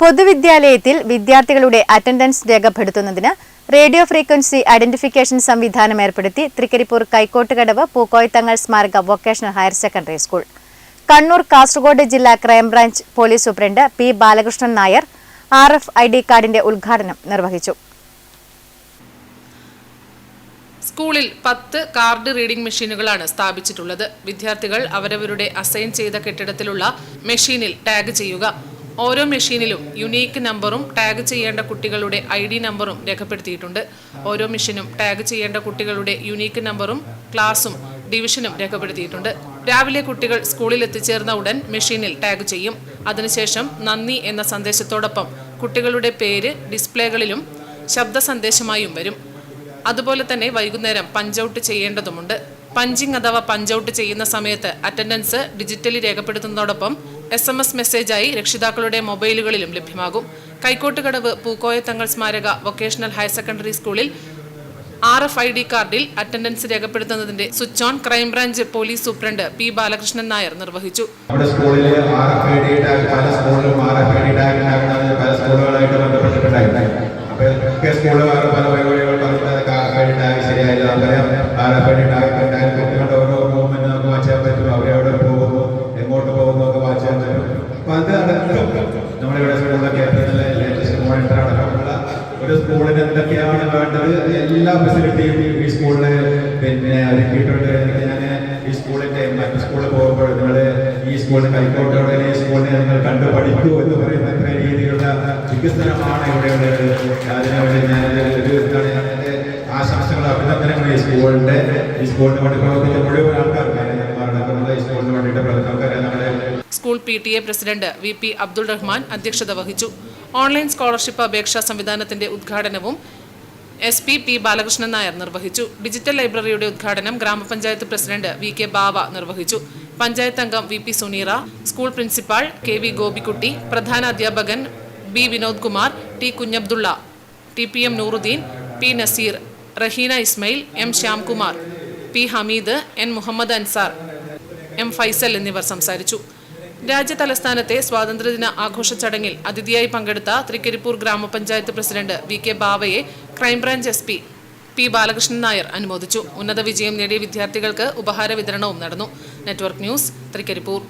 പൊതുവിദ്യാലയത്തിൽ വിദ്യാർത്ഥികളുടെ അറ്റൻഡൻസ് രേഖപ്പെടുത്തുന്നതിന് radio frequency identification സംവിധാനം ഏർപ്പെടുത്തി തൃക്കരിപ്പൂർ കൈക്കോട്ടുകടവ് പൂക്കോയത്തങ്ങൾ സ്മാരക vocational higher secondary school. Kannur Kasaragod ജില്ലാ crime branch police superintendent P Balakrishnan Nair R F I D കാർഡിന്റെ ഉദ്ഘാടനം നിർവഹിച്ചു. സ്കൂളിൽ പത്ത് കാർഡ് റീഡിംഗ് മെഷീനുകളാണ് സ്ഥാപിച്ചിട്ടുള്ളത്. വിദ്യാർത്ഥികൾ അവരവരുടെ അസൈൻ ചെയ്ത കെട്ടിടത്തിലുള്ള മെഷീനിൽ ടാഗ് ചെയ്യുക. ഓരോ മെഷീനിലും യുണീക്ക് നമ്പറും ടാഗ് ചെയ്യേണ്ട കുട്ടികളുടെ ഐ ഡി നമ്പറും രേഖപ്പെടുത്തിയിട്ടുണ്ട്. ഓരോ മെഷീനും ടാഗ് ചെയ്യേണ്ട കുട്ടികളുടെ യുണീക്ക് നമ്പറും ക്ലാസും ഡിവിഷനും രേഖപ്പെടുത്തിയിട്ടുണ്ട്. രാവിലെ കുട്ടികൾ സ്കൂളിൽ എത്തിച്ചേർന്ന ഉടൻ മെഷീനിൽ ടാഗ് ചെയ്യും. അതിനുശേഷം നന്ദി എന്ന സന്ദേശത്തോടൊപ്പം കുട്ടികളുടെ പേര് ഡിസ്പ്ലേകളിലും ശബ്ദ സന്ദേശമായും വരും. അതുപോലെ തന്നെ വൈകുന്നേരം പഞ്ച് ഔട്ട് ചെയ്യേണ്ടതുമുണ്ട്. പഞ്ചിങ് അഥവാ പഞ്ച് ഔട്ട് ചെയ്യുന്ന സമയത്ത് അറ്റൻഡൻസ് ഡിജിറ്റലി രേഖപ്പെടുത്തുന്നതോടൊപ്പം എസ് എം എസ് മെസ്സേജായി രക്ഷിതാക്കളുടെ മൊബൈലുകളിലും ലഭ്യമാകും. കൈക്കോട്ടുകടവ് പൂക്കോയത്തങ്ങൾ സ്മാരക വൊക്കേഷണൽ ഹയർ സെക്കൻഡറി സ്കൂളിൽ ആർ എഫ് ഐ ഡി കാർഡിൽ attendance രേഖപ്പെടുത്തുന്നതിന്റെ switch on crime branch police superintendent P Balakrishnan Nair നിർവഹിച്ചു. നമ്മുടെ ഡി ടാഗ് പല സ്കൂളിലും ടാഗ് പല സ്കൂളുകളായിട്ട് അപ്പോൾ പല ടാഗ് ടാഗ് ഒരു സ്കൂളിന് എന്തൊക്കെയാണ് വേണ്ടത്? എല്ലാ ഫെസിലിറ്റിയും ഈ സ്കൂളിൽ പിന്നെ ഒരുക്കിയിട്ടുണ്ട്. ഞാൻ ഈ സ്കൂളിന്റെ മറ്റു സ്കൂളിൽ പോകുമ്പോൾ നിങ്ങൾ ഈ സ്കൂളിൽ കൈക്കോട്ടോടെ ഈ സ്കൂളിനെ നിങ്ങൾ കണ്ടു പഠിക്കൂ എന്ന് പറയുന്ന അത്ര രീതിയിലുള്ള വികസനമാണ് ഇവിടെയുള്ളത് അതിനുവേണ്ടി ഞാൻ ഒരു എന്താണ് ഞാൻ എന്റെ ആശംസകൾ അഭിനന്ദനങ്ങൾ ഈ സ്കൂളിന്റെ ഈ സ്കൂളിന് വേണ്ടി പ്രവർത്തിച്ച മുഴുവൻ ആൾക്കാർക്കാണ് അടക്കമുള്ള ഈ സ്കൂളിന് വേണ്ടിയിട്ട് പ്രവർത്തനക്കാരെ നമ്മുടെ school P T A president V P Abdul Rahman അധ്യക്ഷത വഹിച്ചു. ഓൺലൈൻ സ്കോളർഷിപ്പ് അപേക്ഷാ സംവിധാനത്തിന്റെ ഉദ്ഘാടനവും S P P Balakrishnan Nair നിർവഹിച്ചു. ഡിജിറ്റൽ ലൈബ്രറിയുടെ ഉദ്ഘാടനം ഗ്രാമപഞ്ചായത്ത് പ്രസിഡന്റ് വി കെ ബാവ നിർവഹിച്ചു. പഞ്ചായത്ത് അംഗം V P Suneera school principal K V Gopikutty പ്രധാന അധ്യാപകൻ B Vinod Kumar T Kunhabdulla T P M Nooruddin P Naseer Raheena Ismail M Shyamkumar P Hameed N Muhammad Ansar M Faisal എന്നിവർ സംസാരിച്ചു. രാജ്യ തലസ്ഥാനത്തെ സ്വാതന്ത്ര്യദിന ആഘോഷ ചടങ്ങിൽ അതിഥിയായി പങ്കെടുത്ത തൃക്കരിപ്പൂർ ഗ്രാമപഞ്ചായത്ത് president V K ബാവയെ crime branch S P P Balakrishnan Nair അനുമോദിച്ചു. ഉന്നത വിജയം നേടിയ വിദ്യാർത്ഥികൾക്ക് ഉപഹാര വിതരണവും നടന്നു. Network news Thrikaripur.